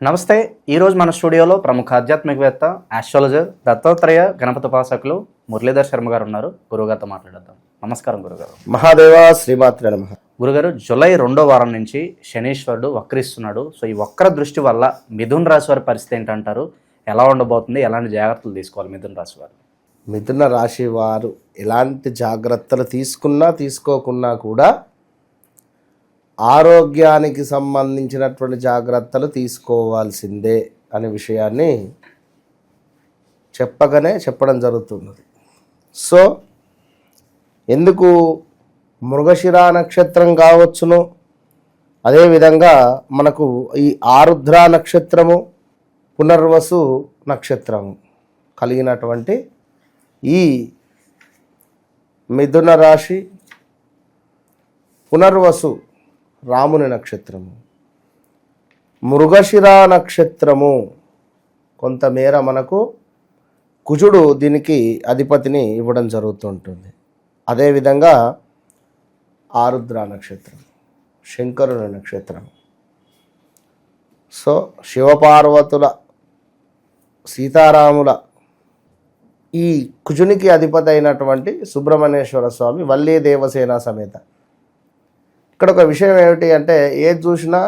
నమస్తే ఈరోజు మన స్టూడియోలో ప్రముఖ ఆధ్యాత్మికవేత్త ఆస్ట్రాలజర్ దత్తాత్రేయ గణపతి ఉపాసకులు మురళీధర్ శర్మ గారు ఉన్నారు. గురుగారితో మాట్లాడదాం నమస్కారం గురుగారు. మహాదేవ శ్రీమాత్రే గురుగారు జూలై రెండో వారం నుంచి శనీశ్వరుడు వక్రిస్తున్నాడు. సో ఈ వక్ర దృష్టి వల్ల మిథున్ రాశి వారి పరిస్థితి ఏంటంటారు? ఎలా ఉండబోతుంది? ఎలాంటి జాగ్రత్తలు తీసుకోవాలి మిథున్ రాశి వారు? మిథున రాశి వారు ఎలాంటి జాగ్రత్తలు తీసుకున్నా తీసుకోకున్నా కూడా ఆరోగ్యానికి సంబంధించినటువంటి జాగ్రత్తలు తీసుకోవాల్సిందే అనే విషయాన్ని చెప్పగానే చెప్పడం జరుగుతున్నది. సో ఎందుకు మృగశిర నక్షత్రం కావచ్చును? అదేవిధంగా మనకు ఈ ఆరుద్ర నక్షత్రము పునర్వసు నక్షత్రము కలిగినటువంటి ఈ మిథున రాశి పునర్వసు రాముని నక్షత్రము. మృగశిర నక్షత్రము. కొంతమేర మనకు కుజుడు దీనికి అధిపతిని ఇవ్వడం జరుగుతుంటుంది. అదేవిధంగా ఆరుద్ర నక్షత్రం శంకరుని నక్షత్రం. సో శివపార్వతుల సీతారాముల ఈ కుజునికి అధిపతి అయినటువంటి సుబ్రహ్మణ్యేశ్వర స్వామి వల్లే దేవసేన సమేత ఇక్కడ ఒక విషయం ఏమిటి అంటే ఏది చూసినా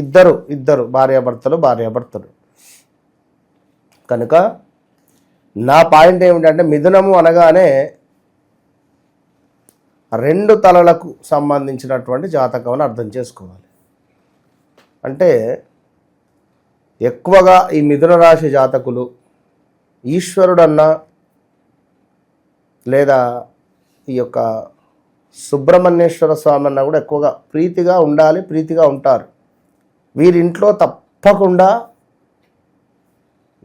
ఇద్దరు ఇద్దరు భార్యాభర్తలు భార్యాభర్తలు. కనుక నా పాయింట్ ఏమిటంటే మిథునము అనగానే రెండు తలలకు సంబంధించినటువంటి జాతకం అని అర్థం చేసుకోవాలి. అంటే ఎక్కువగా ఈ మిథున రాశి జాతకులు ఈశ్వరుడన్నా లేదా ఈ యొక్క సుబ్రహ్మణ్యేశ్వర స్వామి అన్న కూడా ఎక్కువగా ప్రీతిగా ఉండాలి ప్రీతిగా ఉంటారు. వీరింట్లో తప్పకుండా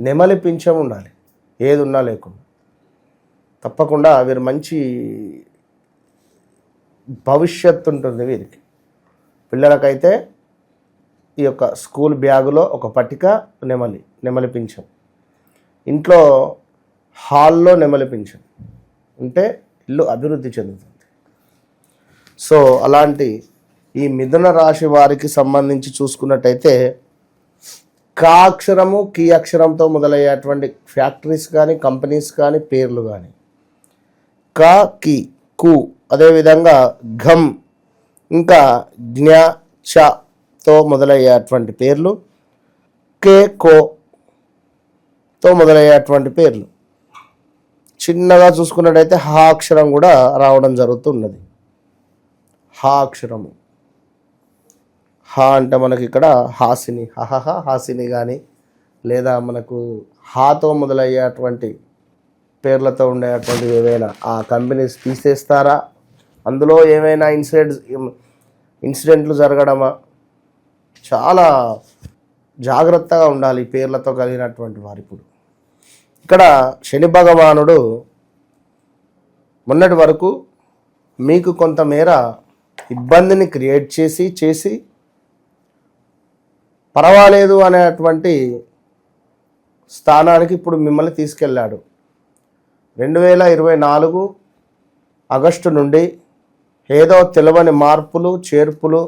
నెమలి పింఛం ఉండాలి ఏది ఉన్నా లేకుండా. తప్పకుండా వీరు మంచి భవిష్యత్తు ఉంటుంది వీరికి. పిల్లలకైతే ఈ యొక్క స్కూల్ బ్యాగులో ఒక పట్టిక నెమలి నెమలి పింఛం. ఇంట్లో హాల్లో నెమలి పింఛం. ఉంటే ఇల్లు అభివృద్ధి చెందుతుంది. సో అలాంటి ఈ మిథున రాశి వారికి సంబంధించి చూసుకున్నట్టయితే కా అక్షరము కీ అక్షరంతో మొదలయ్యేటువంటి ఫ్యాక్టరీస్ కానీ కంపెనీస్ కానీ పేర్లు కానీ. క కి కు అదేవిధంగా ఘం ఇంకా జ్ఞ చతో మొదలయ్యేటువంటి పేర్లు. కే కోతో మొదలయ్యేటువంటి పేర్లు. చిన్నగా చూసుకున్నట్టయితే హా అక్షరం కూడా రావడం జరుగుతున్నది. హా అక్షరము. హా అంటే మనకి ఇక్కడ హాసిని. హహహ హాసిని కానీ లేదా మనకు హాతో మొదలయ్యేటువంటి పేర్లతో ఉండేటువంటి ఏవైనా ఆ కంపెనీస్ తీసేస్తారా? అందులో ఏమైనా ఇన్సిడెంట్స్ ఇన్సిడెంట్లు జరగడమా? చాలా జాగ్రత్తగా ఉండాలి పేర్లతో కలిగినటువంటి వారు ఇప్పుడు ఇక్కడ శని భగవానుడు మొన్నటి వరకు మీకు కొంతమేర ఇబ్బందిని క్రియేట్ చేసి చేసి పర్వాలేదు అనేటువంటి స్థానానికి ఇప్పుడు మిమ్మల్ని తీసుకెళ్ళాడు. రెండు వేల ఇరవై నాలుగు ఆగస్టు నుండి ఏదో తెలవని మార్పులు చేర్పులు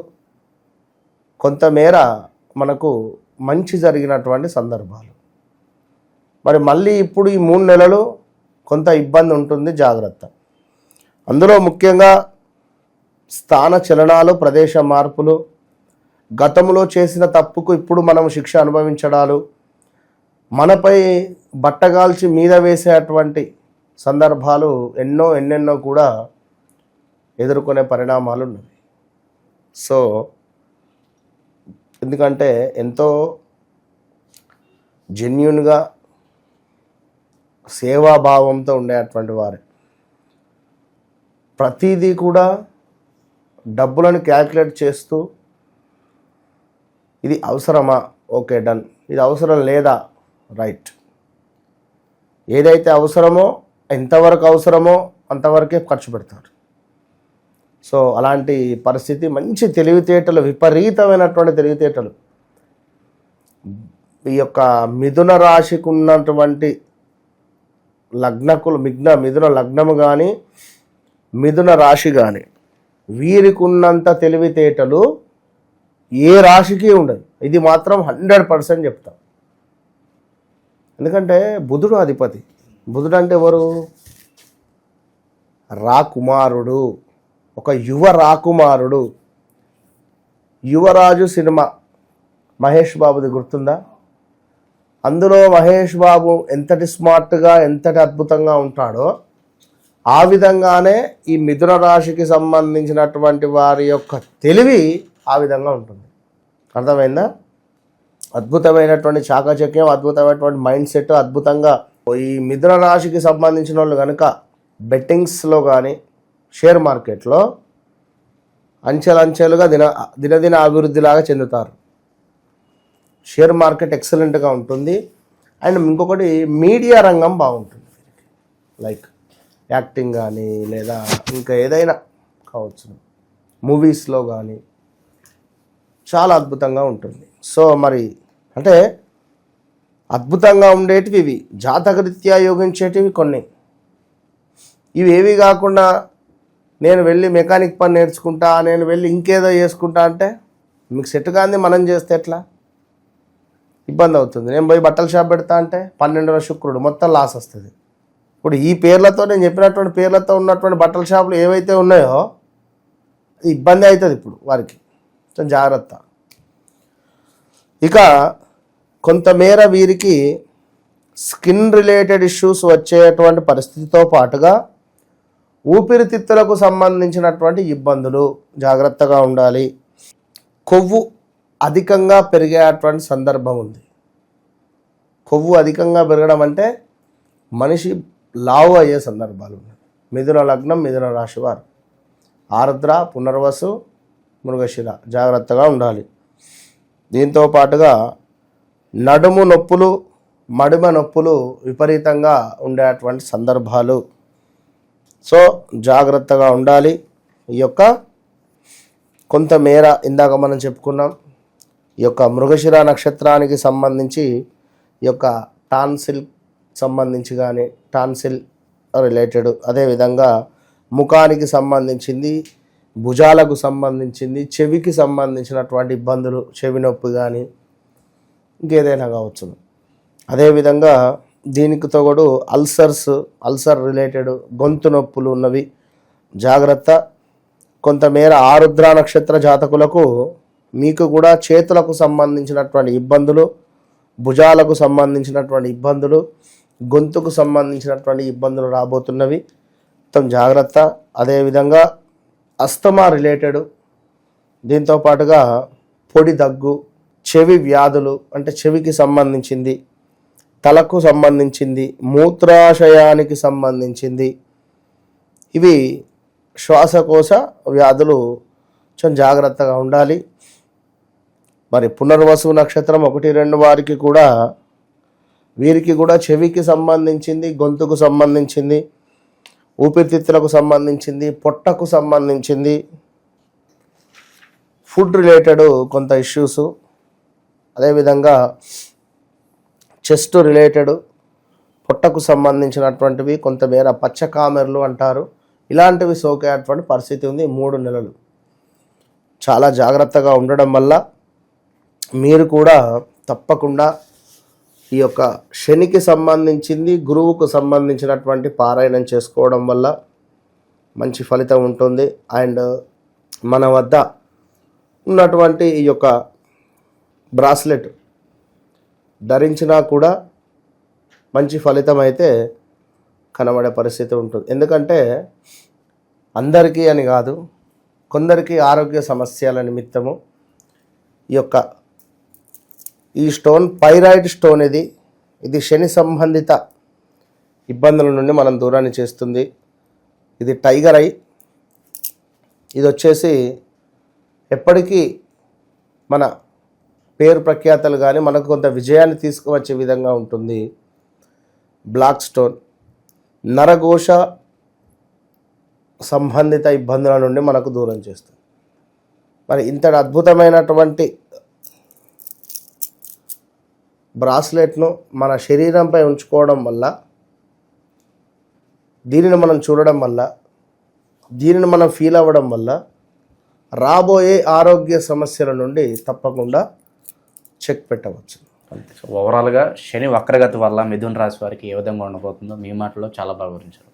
కొంతమేర మనకు మంచి జరిగినటువంటి సందర్భాలు. మరి మళ్ళీ ఇప్పుడు ఈ మూడు నెలలు కొంత ఇబ్బంది ఉంటుంది జాగ్రత్త. అందులో ముఖ్యంగా స్థాన చలనాలు ప్రదేశ మార్పులు గతంలో చేసిన తప్పుకు ఇప్పుడు మనం శిక్ష అనుభవించడాలు మనపై బట్టగాల్చి మీద వేసేటువంటి సందర్భాలు ఎన్నో ఎన్నెన్నో కూడా ఎదుర్కొనే పరిణామాలు ఉన్నాయి సో ఎందుకంటే ఎంతో జెన్యున్గా సేవాభావంతో ఉండేటువంటి వారు. ప్రతిదీ కూడా డబ్బులను క్యాల్కులేట్ చేస్తూ ఇది అవసరమా? Okay done. ఇది అవసరం లేదా? రైట్. ఏదైతే అవసరమో ఎంతవరకు అవసరమో అంతవరకే ఖర్చు పెడతారు. సో అలాంటి పరిస్థితి మంచి తెలివితేటలు విపరీతమైనటువంటి తెలివితేటలు. ఈ యొక్క మిథున రాశికి ఉన్నటువంటి లగ్నకులు మిగ్న మిథున లగ్నము కానీ మిథున రాశి కానీ వీరికి ఉన్నంత తెలివితేటలు ఏ రాశికి ఉండదు. ఇది మాత్రం హండ్రెడ్ పర్సెంట్ చెప్తాం. ఎందుకంటే బుధుడు అధిపతి. బుధుడు అంటే ఎవరు? రాకుమారుడు. ఒక యువ రాకుమారుడు. యువరాజు సినిమా. మహేష్ బాబుది గుర్తుందా? అందులో మహేష్ బాబు ఎంతటి స్మార్ట్గా ఎంతటి అద్భుతంగా ఉంటాడో ఆ విధంగానే ఈ మిథున రాశికి సంబంధించినటువంటి వారి యొక్క తెలివి ఆ విధంగా ఉంటుంది. అర్థమైందా? అద్భుతమైనటువంటి చాకచక్యం అద్భుతమైనటువంటి మైండ్ సెట్ అద్భుతంగా ఈ మిథున రాశికి సంబంధించిన వాళ్ళు కనుక బెట్టింగ్స్లో కానీ షేర్ మార్కెట్లో అంచెలంచెలుగా దిన దినదిన అభివృద్ధిలాగా చెందుతారు. షేర్ మార్కెట్ ఎక్సలెంట్గా ఉంటుంది. అండ్ ఇంకొకటి మీడియా రంగం బాగుంటుంది. లైక్ యాక్టింగ్ కానీ లేదా ఇంకా ఏదైనా కావచ్చు. మూవీస్లో కానీ చాలా అద్భుతంగా ఉంటుంది. సో మరి అంటే అద్భుతంగా ఉండేటివి ఇవి. జాతకరీత్యా యోగించేటివి కొన్ని. ఇవి ఏవి కాకుండా నేను వెళ్ళి మెకానిక్ పని నేర్చుకుంటా నేను వెళ్ళి ఇంకేదో చేసుకుంటా అంటే మీకు సెట్ కాంది మనం చేస్తే ఎట్లా? ఇబ్బంది అవుతుంది. నేను పోయి బట్టల షాప్ పెడతా అంటే పన్నెండవ శుక్రుడు మొత్తం లాస్ వస్తుంది. ఇప్పుడు ఈ పేర్లతో నేను చెప్పినటువంటి పేర్లతో ఉన్నటువంటి బట్టల షాపులు ఏవైతే ఉన్నాయో ఇబ్బంది అవుతుంది ఇప్పుడు వారికి. కొంచెం జాగ్రత్త. ఇక కొంతమేర వీరికి స్కిన్ రిలేటెడ్ ఇష్యూస్ వచ్చేటువంటి పరిస్థితితో పాటుగా ఊపిరితిత్తులకు సంబంధించినటువంటి ఇబ్బందులు జాగ్రత్తగా ఉండాలి. కొవ్వు అధికంగా పెరిగేటువంటి సందర్భం ఉంది. కొవ్వు అధికంగా పెరగడం అంటే మనిషి లావు అయ్యే సందర్భాలు ఉన్నాయి. మిథున లగ్నం మిథున రాశి వారు. ఆర్ద్ర పునర్వసు మృగశిర. జాగ్రత్తగా ఉండాలి. దీంతో పాటుగా నడుము నొప్పులు మడిమ నొప్పులు విపరీతంగా ఉండేటువంటి సందర్భాలు. సో జాగ్రత్తగా ఉండాలి. ఈ యొక్క కొంతమేర ఇందాక మనం చెప్పుకున్నాం ఈ యొక్క మృగశిర నక్షత్రానికి సంబంధించి ఈ యొక్క టాన్సిల్ సంబంధించి కానీ టాన్సిల్ రిలేటెడ్ అదేవిధంగా ముఖానికి సంబంధించింది భుజాలకు సంబంధించింది చెవికి సంబంధించినటువంటి ఇబ్బందులు చెవి నొప్పి కానీ ఇంకేదైనా కావచ్చు. అదేవిధంగా దీనికి తోడు అల్సర్స్ అల్సర్ రిలేటెడ్ గొంతు నొప్పులు ఉన్నవి. జాగ్రత్త. కొంతమేర ఆరుద్ర నక్షత్ర జాతకులకు మీకు కూడా చేతులకు సంబంధించినటువంటి ఇబ్బందులు భుజాలకు సంబంధించినటువంటి ఇబ్బందులు గొంతుకు సంబంధించినటువంటి ఇబ్బందులు రాబోతున్నవి. మొత్తం జాగ్రత్త. అదేవిధంగా అస్తమా రిలేటెడ్ దీంతో పాటుగా పొడి దగ్గు చెవి వ్యాధులు అంటే చెవికి సంబంధించింది తలకు సంబంధించింది మూత్రాశయానికి సంబంధించింది. ఇవి శ్వాసకోశ వ్యాధులు. కొంచెం జాగ్రత్తగా ఉండాలి. మరి పునర్వసు నక్షత్రం ఒకటి రెండు వారికి కూడా వీరికి కూడా చెవికి సంబంధించింది గొంతుకు సంబంధించింది ఊపిరితిత్తులకు సంబంధించింది పొట్టకు సంబంధించింది ఫుడ్ రిలేటెడ్ కొంత ఇష్యూస్. అదేవిధంగా చెస్ట్ రిలేటెడ్ పొట్టకు సంబంధించినటువంటివి కొంతమేర పచ్చకామెర్లు అంటారు. ఇలాంటివి సోకేటువంటి పరిస్థితి ఉంది మూడు నెలలు. చాలా జాగ్రత్తగా ఉండడం వల్ల మీరు కూడా తప్పకుండా ఈ యొక్క శనికి సంబంధించింది గురువుకు సంబంధించినటువంటి పారాయణం చేసుకోవడం వల్ల మంచి ఫలితం ఉంటుంది. అండ్ మన వద్ద ఉన్నటువంటి ఈ యొక్క బ్రాస్లెట్ ధరించినా కూడా మంచి ఫలితం అయితే కనబడే పరిస్థితి ఉంటుంది. ఎందుకంటే అందరికీ అని కాదు కొందరికి ఆరోగ్య సమస్యల నిమిత్తము ఈ యొక్క ఈ స్టోన్ పైరాయిడ్ స్టోన్ ఇది. ఇది శని సంబంధిత ఇబ్బందుల నుండి మనం దూరాన్ని చేస్తుంది. ఇది టైగర్ ఐ. ఇది వచ్చేసి ఎప్పటికీ మన పేరు ప్రఖ్యాతలు కానీ మనకు కొంత విజయాన్ని తీసుకువచ్చే విధంగా ఉంటుంది. Black stone. నరఘోష సంబంధిత ఇబ్బందుల నుండి మనకు దూరం చేస్తుంది. మరి ఇంతటి అద్భుతమైనటువంటి బ్రాస్లెట్ను మన శరీరంపై ఉంచుకోవడం వల్ల దీనిని మనం చూడడం వల్ల దీనిని మనం ఫీల్ అవ్వడం వల్ల రాబోయే ఆరోగ్య సమస్యల నుండి తప్పకుండా చెక్ పెట్టవచ్చు. అంతే. సో ఓవరాల్గా శని వక్రగతి వల్ల మిథున్ రాశి వారికి ఏ విధంగా ఉండబోతుందో మీ మాటలో చాలా బాగా వివరించారు.